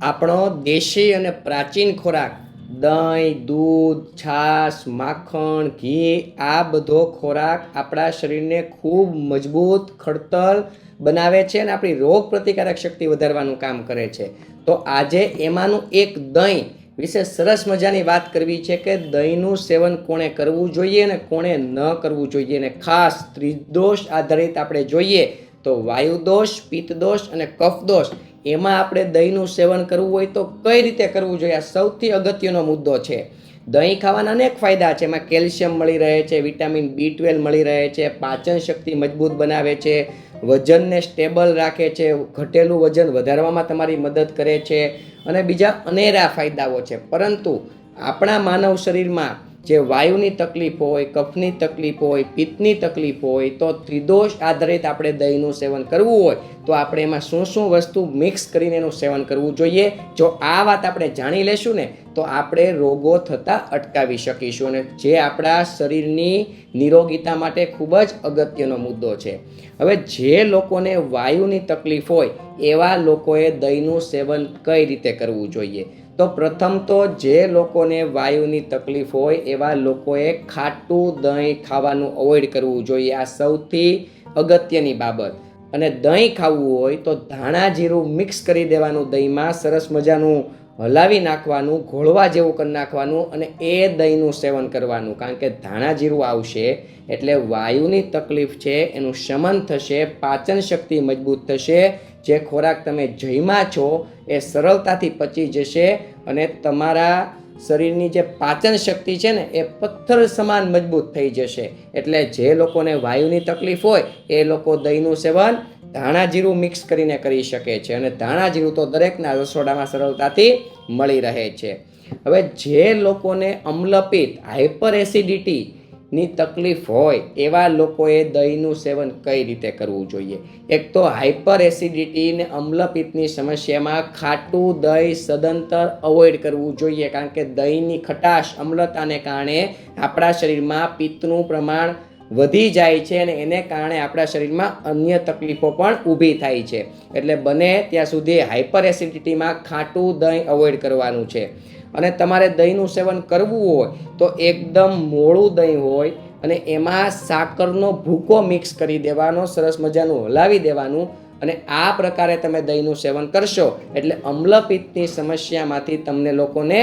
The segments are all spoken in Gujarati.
આપણો દેશી અને પ્રાચીન ખોરાક, દહીં, દૂધ, છાશ, માખણ, ઘી, આ બધો ખોરાક આપણા શરીરને ખૂબ મજબૂત ખડતલ બનાવે છે અને આપણી રોગ પ્રતિકારક શક્તિ વધારવાનું કામ કરે છે. તો આજે એમાંનું એક દહીં વિશે સરસ મજાની વાત કરવી છે કે દહીંનું સેવન કોણે કરવું જોઈએ અને કોણે ન કરવું જોઈએ અને ખાસ ત્રિદોષ આધારિત આપણે જોઈએ તો વાયુ દોષ પિત્ત દોષ અને કફ દોષ એમાં આપણે દહીંનું સેવન કરવું હોય તો કઈ રીતે કરવું જોઈએ? આ સૌથી અગત્યનો મુદ્દો છે. દહીં ખાવાના અનેક ફાયદા છે. એમાં કેલ્શિયમ મળી રહે છે, વિટામિન બી ટ્વેલ્વ મળી રહે છે, પાચન શક્તિ મજબૂત બનાવે છે, વજનને સ્ટેબલ રાખે છે, ઘટેલું વજન વધારવામાં તમારી મદદ કરે છે અને બીજા અનેરા ફાયદાઓ છે. પરંતુ આપણા માનવ શરીરમાં જે વાયુની તકલીફ હોય, કફની તકલીફ હોય, પિત્તની તકલીફ હોય, તો ત્રિદોષ આધારિત આપણે દહીંનું સેવન કરવું હોય, તો આપણે એમાં શું શું વસ્તુ મિક્સ કરીને એનું સેવન કરવું જોઈએ? જો આ વાત આપણે જાણી લેશું ને, તો આપણે રોગો થતાં અટકાવી શકીશું અને જે આપણા શરીરની નિરોગીતા માટે ખૂબ જ અગત્યનો મુદ્દો છે. હવે જે લોકોને વાયુની તકલીફ હોય, એવા લોકોએ દહીંનું સેવન કઈ રીતે કરવું જોઈએ? તો પ્રથમ તો જે લોકોને વાયુની તકલીફ હોય એવા લોકોએ ખાટું દહીં ખાવાનું અવોઇડ કરવું જોઈએ. આ સૌથી અગત્યની બાબત. અને દહીં ખાવું હોય તો ધાણા જીરું મિક્સ કરી દેવાનું દહીંમાં સરસ મજાનું હલાવી નાખવાનું, ઘોળવા જેવું કરી નાખવાનું અને એ દહીંનું સેવન કરવાનું. કારણ કે ધાણા જીરું આવશે એટલે વાયુની તકલીફ છે, એનું શમન થશે, પાચન શક્તિ મજબૂત થશે. જે ખોરાક તમે જયમાં છો, એ સરળતાથી પચી જશે અને તમારા શરીરની જે પાચન શક્તિ છે ને, એ પથ્થર સમાન મજબૂત થઈ જશે. એટલે જે લોકોને વાયુની તકલીફ હોય, એ લોકો દહીંનું સેવન ધાણા જીરું મિક્સ કરીને કરી શકે છે અને ધાણા જીરું તો દરેકના રસોડામાં સરળતાથી મળી રહે છે. હવે જે લોકોને અમ્લપિત હાઇપર એસિડિટીની તકલીફ હોય, એવા લોકોએ દહીંનું સેવન કઈ રીતે કરવું જોઈએ? એક તો હાઇપર એસિડિટી ને અમ્લપિત્તની સમસ્યામાં ખાટું દહીં સદંતર અવોઇડ કરવું જોઈએ, કારણ કે દહીંની ખટાશ અમ્લતાને કારણે આપણા શરીરમાં પિત્તનું પ્રમાણ વધી જાય છે અને એને કારણે આપણા શરીરમાં અન્ય તકલીફો પણ ઊભી થાય છે. એટલે બને ત્યાં સુધી હાઇપર એસિડિટીમાં ખાટું દહીં અવોઇડ કરવાનું છે. અને તમારે દહીંનું સેવન કરવું હોય તો એકદમ મોળું દહીં હોય અને એમાં સાકરનો ભૂકો મિક્સ કરી દેવાનો, સરસ મજાનું હલાવી દેવાનું અને આ પ્રકારે તમે દહીંનું સેવન કરશો એટલે અમ્લપિત્તની સમસ્યામાંથી તમને લોકોને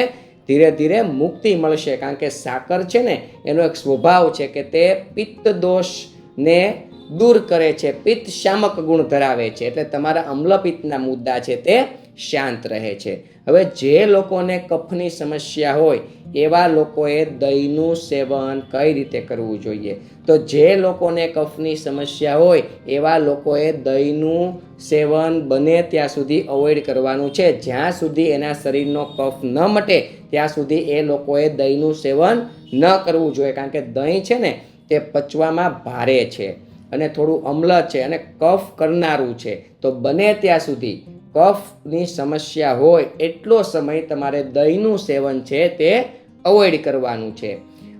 ધીરે ધીરે મુક્તિ મળશે કારણ કે સાકર છે ને, એનો એક સ્વભાવ છે કે તે પિત્ત દોષને દૂર કરે છે પિત્ત શામક ગુણ ધરાવે છે. એટલે તમારા અમ્લપિત્તના મુદ્દા છે તે શાંત રહે છે. હવે જે લોકોને કફની સમસ્યા હોય, એવા લોકોએ દહીંનું સેવન કઈ રીતે કરવું જોઈએ? તો જે લોકોને કફની સમસ્યા હોય, એવા લોકોએ દહીંનું સેવન બને ત્યાં સુધી અવોઇડ કરવાનું છે. જ્યાં સુધી એના શરીરનો કફ ન મટે ત્યાં સુધી એ લોકોએ દહીંનું સેવન ન કરવું જોઈએ, કારણ કે દહીં છે ને, તે પચવામાં ભારે છે અને થોડું અમ્લ છે અને કફ કરનારું છે. તો બને ત્યાં સુધી કફની સમસ્યા હોય, એટલો સમય તમારે દહીંનું સેવન છે તે અવોઇડ કરવાનું છે.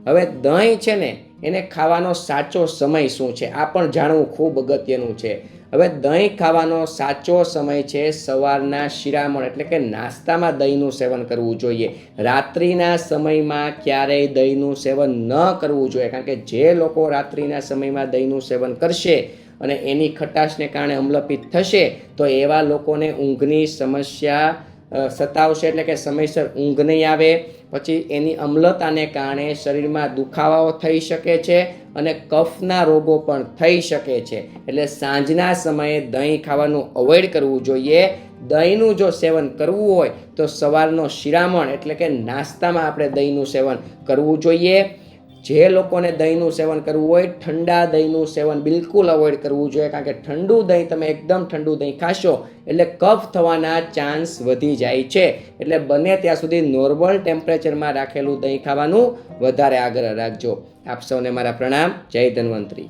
હવે દહીં છે ને એને ખાવાનો સાચો સમય શું છે? આ પણ જાણવું ખૂબ અગત્યનું છે. હવે દહીં ખાવાનો સાચો સમય છે સવારના શિરામણ, એટલે કે નાસ્તામાં દહીંનું સેવન કરવું જોઈએ. રાત્રિના સમયમાં ક્યારેય દહીંનું સેવન ન કરવું જોઈએ, કારણ કે જે લોકો રાત્રિના સમયમાં દહીંનું સેવન કરશે અને એની ખટાશને કારણે અમલપિત થશે, તો એવા લોકોને ઊંઘની સમસ્યા સતાવશે, એટલે કે સમયસર ઊંઘ નહીં આવે. પછી એની અમ્લતાને કારણે શરીરમાં દુખાવાઓ થઈ શકે છે અને કફના રોગો પણ થઈ શકે છે. એટલે સાંજના સમયે દહીં ખાવાનું અવોઇડ કરવું જોઈએ. દહીંનું જો સેવન કરવું હોય તો સવારનો શિરામણ એટલે કે નાસ્તામાં આપણે દહીંનું સેવન કરવું જોઈએ. જે લોકોને દહીંનું સેવન કરવું હોય, ઠંડા દહીંનું સેવન બિલકુલ અવોઇડ કરવું જોઈએ, કારણ કે ઠંડુ દહીં તમે એકદમ ઠંડુ દહીં ખાશો, એટલે કફ થવાના ચાન્સ વધી જાય છે. એટલે બને ત્યાં સુધી નોર્મલ ટેમ્પરેચરમાં રાખેલું દહીં ખાવાનું વધારે આગ્રહ રાખજો. આપ સૌને મારા પ્રણામ. જય ધન્વંતરી.